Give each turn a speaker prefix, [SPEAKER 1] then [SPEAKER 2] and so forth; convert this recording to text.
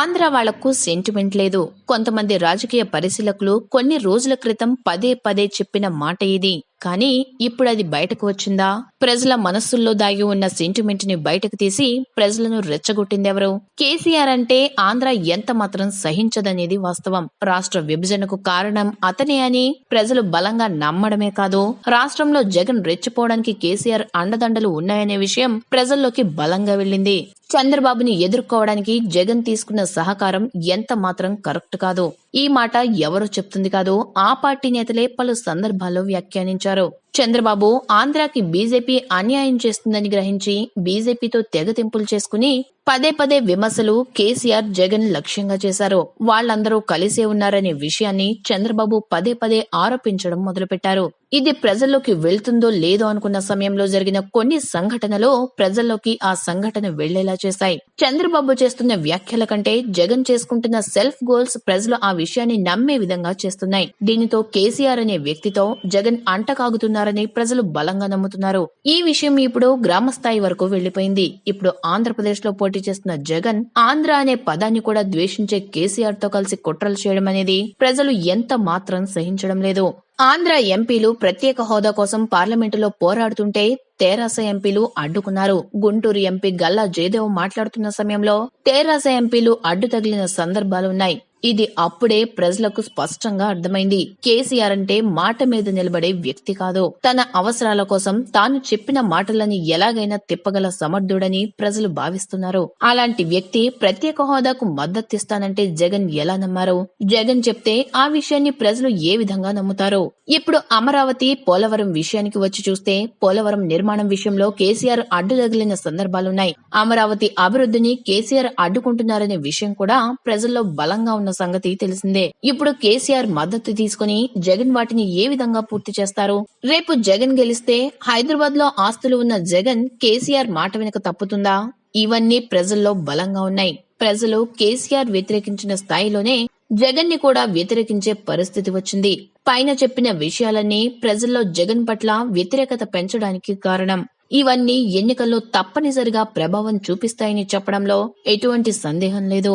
[SPEAKER 1] ఆంధ్ర వాళ్ళకు సెంటిమెంట్ లేదు. కొంతమంది రాజకీయ పరిశీలకులు కొన్ని రోజుల క్రితం పదే పదే చెప్పిన మాట ఇది. కానీ ఇప్పుడు అది బయటకు వచ్చిందా? ప్రజల మనస్సుల్లో దాగి ఉన్న సెంటిమెంట్ని బయటకు తీసి ప్రజలను రెచ్చగొట్టిందెవరు? కేసీఆర్ అంటే ఆంధ్ర ఎంత మాత్రం సహించదనేది వాస్తవం. రాష్ట్ర విభజనకు కారణం అతనే అని ప్రజలు బలంగా నమ్మడమే కాదు. రాష్ట్రంలో జగన్ రెచ్చిపోవడానికి కేసీఆర్ అండదండలు ఉన్నాయనే విషయం ప్రజల్లోకి బలంగా వెళ్ళింది. చంద్రబాబుని ఎదుర్కోవడానికి జగన్ తీసుకున్న సహకారం ఎంత మాత్రం కరెక్ట్ కాదు. ఈ మాట ఎవరు చెప్తుంది కాదు ఆ పార్టీ నేతలే పలు సందర్భాల్లో వ్యాఖ్యానించారు. చంద్రబాబు ఆంధ్రాకి బీజేపీ అన్యాయం చేస్తుందని గ్రహించి బీజేపీతో తెగతింపులు చేసుకుని పదే పదే విమర్శలు కేసీఆర్ జగన్ లక్ష్యంగా చేశారు. వాళ్ళందరూ కలిసే ఉన్నారనే విషయాన్ని చంద్రబాబు పదే పదే ఆరోపించడం మొదలుపెట్టారు. ఇది ప్రజల్లోకి వెళ్తుందో లేదో అనుకున్న సమయంలో జరిగిన కొన్ని సంఘటనలు ప్రజల్లోకి ఆ సంఘటన వెళ్ళేలా చేశాయి. చంద్రబాబు చేస్తున్న వ్యాఖ్యల కంటే జగన్ చేసుకుంటున్న సెల్ఫ్ గోల్స్ ప్రజలు ఆ విషయాన్ని నమ్మే విధంగా చేస్తున్నాయి. దీనితో కేసీఆర్ అనే వ్యక్తితో జగన్ అంటకాగుతున్నారని ప్రజలు బలంగా నమ్ముతున్నారు. ఈ విషయం ఇప్పుడు గ్రామ స్థాయి వరకు వెళ్ళిపోయింది ఇప్పుడు ఆంధ్రప్రదేశ్లో పోటీ చేస్తున్న జగన్ ఆంధ్ర అనే పదాన్ని కూడా ద్వేషించే కేసీఆర్తో కలిసి కుట్రలు చేయడం అనేది ప్రజలు ఎంత మాత్రం సహించడం లేదు. ఆంధ్ర ఎంపీలు ప్రత్యేక హోదా కోసం పార్లమెంటులో పోరాడుతుంటే తెరాస ఎంపీలు అడ్డుకున్నారు. గుంటూరు ఎంపీ గల్లా జయదేవ్ మాట్లాడుతున్న సమయంలో తెరాస ఎంపీలు అడ్డు తగిలిన సందర్భాలున్నాయి. ఇది అప్పుడే ప్రజలకు స్పష్టంగా అర్థమైంది. కేసీఆర్ అంటే మాట మీద నిలబడే వ్యక్తి కాదు. తన అవసరాల కోసం తాను చెప్పిన మాటలని ఎలాగైనా తిప్పగల సమర్థుడని ప్రజలు భావిస్తున్నారు. అలాంటి వ్యక్తి ప్రత్యేక హోదాకు మద్దతిస్తానంటే జగన్ ఎలా నమ్మారు? జగన్ చెప్తే ఆ విషయాన్ని ప్రజలు ఏ విధంగా నమ్ముతారు? ఇప్పుడు అమరావతి పోలవరం విషయానికి వచ్చి చూస్తే పోలవరం నిర్మాణం విషయంలో కేసీఆర్ అడ్డు తగిలిన సందర్భాలున్నాయి. అమరావతి అభివృద్ధిని కేసీఆర్ అడ్డుకుంటున్నారనే విషయం కూడా ప్రజల్లో బలంగా ఉన్న సంగతి తెలిసిందే. ఇప్పుడు కేసీఆర్ మద్దతు తీసుకుని జగన్ వాటిని ఏ విధంగా పూర్తి చేస్తారు? రేపు జగన్ గెలిస్తే హైదరాబాద్లో ఆస్తులు ఉన్న జగన్ కేసీఆర్ మాట వెనుక తప్పుతుందా? ఇవన్నీ ప్రజల్లో బలంగా ఉన్నాయి. ప్రజలు కేసీఆర్ వ్యతిరేకించిన స్థాయిలోనే జగన్ని కూడా వ్యతిరేకించే పరిస్థితి వచ్చింది. పైన చెప్పిన విషయాలన్నీ ప్రజల్లో జగన్ పట్ల వ్యతిరేకత పెంచడానికి కారణం. ఇవన్నీ ఎన్నికల్లో తప్పనిసరిగా ప్రభావం చూపిస్తాయని చెప్పడంలో ఎటువంటి సందేహం లేదు.